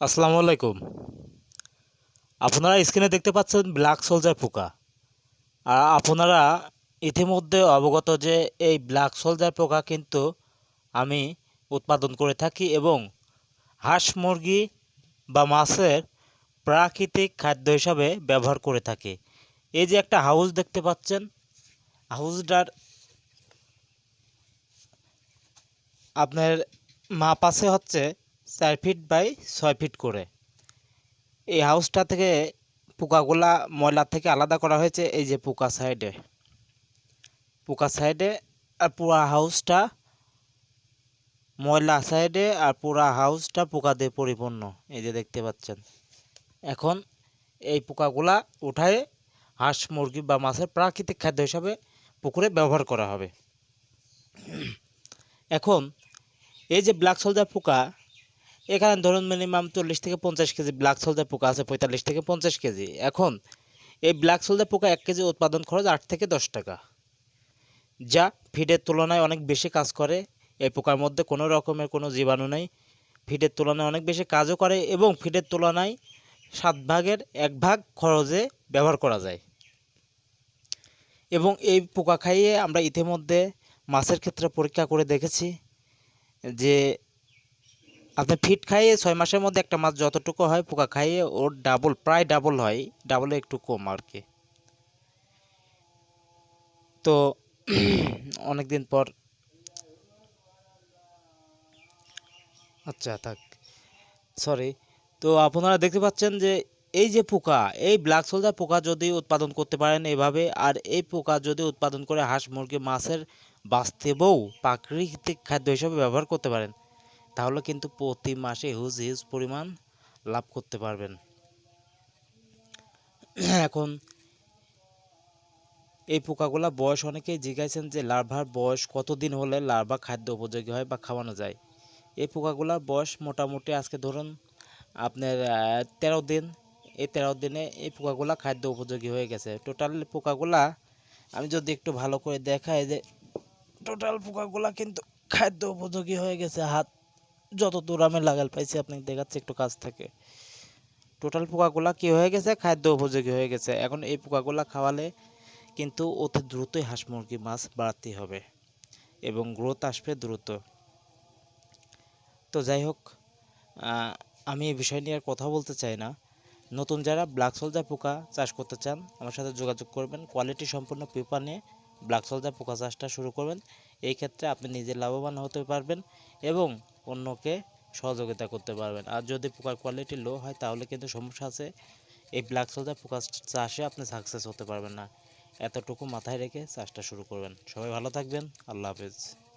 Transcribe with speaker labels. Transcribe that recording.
Speaker 1: আসসালামু আলাইকুম। আপনারা স্ক্রিনে দেখতে পাচ্ছেন ব্ল্যাক সোলজার পোকা। আর আপনারা ইতিমধ্যে অবগত যে এই ব্ল্যাক সোলজার পোকা কিন্তু আমি উৎপাদন করে থাকি এবং হাঁস মুরগি বা মাছের প্রাকৃতিক খাদ্য হিসাবে ব্যবহার করে থাকি। এই যে একটা হাউস দেখতে পাচ্ছেন, হাউসটার আপনার মাপ আছে হচ্ছে চার ফিট বাই ছয় ফিট করে। এই হাউসটা থেকে পোকাগুলা ময়লা থেকে আলাদা করা হয়েছে, এই যে পোকা সাইডে পোকা সাইডে আর পুরা হাউসটা ময়লা সাইডে আর পুরা হাউসটা পোকা দিয়ে পরিপূর্ণ, এই যে দেখতে পাচ্ছেন। এখন এই পোকাগুলা উঠায় হাঁস, মুরগি বা মাছের প্রাকৃতিক খাদ্য হিসাবে পুকুরে ব্যবহার করা হবে। এখন এই যে ব্ল্যাক সোলজার পোকা এখানে ধরুন মিনিমাম চল্লিশ থেকে পঞ্চাশ কেজি ব্ল্যাক সোলজার পোকা আছে, পঁয়তাল্লিশ থেকে পঞ্চাশ কেজি। এখন এই ব্ল্যাক সোলজার পোকা এক কেজি উৎপাদন খরচ আট থেকে দশ টাকা। যা ফিডের তুলনায় অনেক বেশি কাজ করে, এই পোকার মধ্যে কোনো রকমের কোনো জীবাণু নেই। ফিডের তুলনায় অনেক বেশি কাজও করে এবং ফিডের তুলনায় সাত ভাগের এক ভাগ খরচে ব্যবহার করা যায়। এবং এই পোকা খাইয়ে আমরা ইতিমধ্যে মাছের ক্ষেত্রে পরীক্ষা করে দেখেছি যে আপনি ফিট খাইয়ে ছয় মাসের মধ্যে একটা মাছ যতটুকু হয় পোকা খাইয়ে ওর ডাবল প্রায় ডাবল হয় ডাবলে একটু কম আর কি তো অনেক দিন পর আচ্ছা থাক। সরি তো আপনারা দেখতে পাচ্ছেন যে এই যে পোকা, এই ব্ল্যাক সোলজার পোকা যদি উৎপাদন করতে পারেন এভাবে, আর এই পোকা যদি উৎপাদন করে হাঁস মুরগি মাছের বাস্তবেও প্রাকৃতিক খাদ্য হিসেবে ব্যবহার করতে পারেন তাহলে কিন্তু প্রতি মাসে হিউজ হিউজ পরিমাণ লাভ করতে পারবেন। এখন এই পোকাগুলা বয়স অনেকেই জিজ্ঞাসেন যে লার্ভার বয়স কতদিন হলে লার্ভা খাদ্য উপযোগী হয় বা খাওয়ানো যায়? এই পোকাগুলার বয়স মোটামুটি আজকে ধরুন আপনার তেরো দিন। এই তেরো দিনে এই পোকাগুলা খাদ্য উপযোগী হয়ে গেছে। টোটাল পোকাগুলা আমি যদি একটু ভালো করে দেখাই যে টোটাল পোকাগুলা কিন্তু খাদ্য উপযোগী হয়ে গেছে হাত যত দূর আমি লাগাল পাইছি, আপনাকে দেখাচ্ছি একটু কাছ থেকে। টোটাল পোকাগুলা কি হয়ে গেছে? খাদ্য উপযোগী হয়ে গেছে। এখন এই পোকাগুলা খাওয়ালে কিন্তু অতি দ্রুতই হাঁস মুরগি, মাছ বাড়াতে হবে এবং গ্রোথ আসবে দ্রুত। তো যাই হোক আমি এই বিষয় নিয়ে আর কথা বলতে চাই না। নতুন যারা ব্ল্যাক সোলজার পোকা চাষ করতে চান, আমার সাথে যোগাযোগ করবেন। কোয়ালিটি সম্পন্ন পেপার নিয়ে ব্ল্যাক সোলজার পোকা চাষটা শুরু করবেন। এই ক্ষেত্রে আপনি নিজে লাভবান হতে পারবেন এবং অন্যকে সহযোগিতা করতে পারবেন। আর যদি পোকার কোয়ালিটি লো হয়, তাহলে কিন্তু সমস্যা আছে। এই ব্ল্যাক সোলজার পোকা চাষে আপনি সাকসেস হতে পারবেন না। এতটুকু মাথায় রেখে চাষটা শুরু করবেন। সবাই ভালো থাকবেন। আল্লাহ হাফেজ।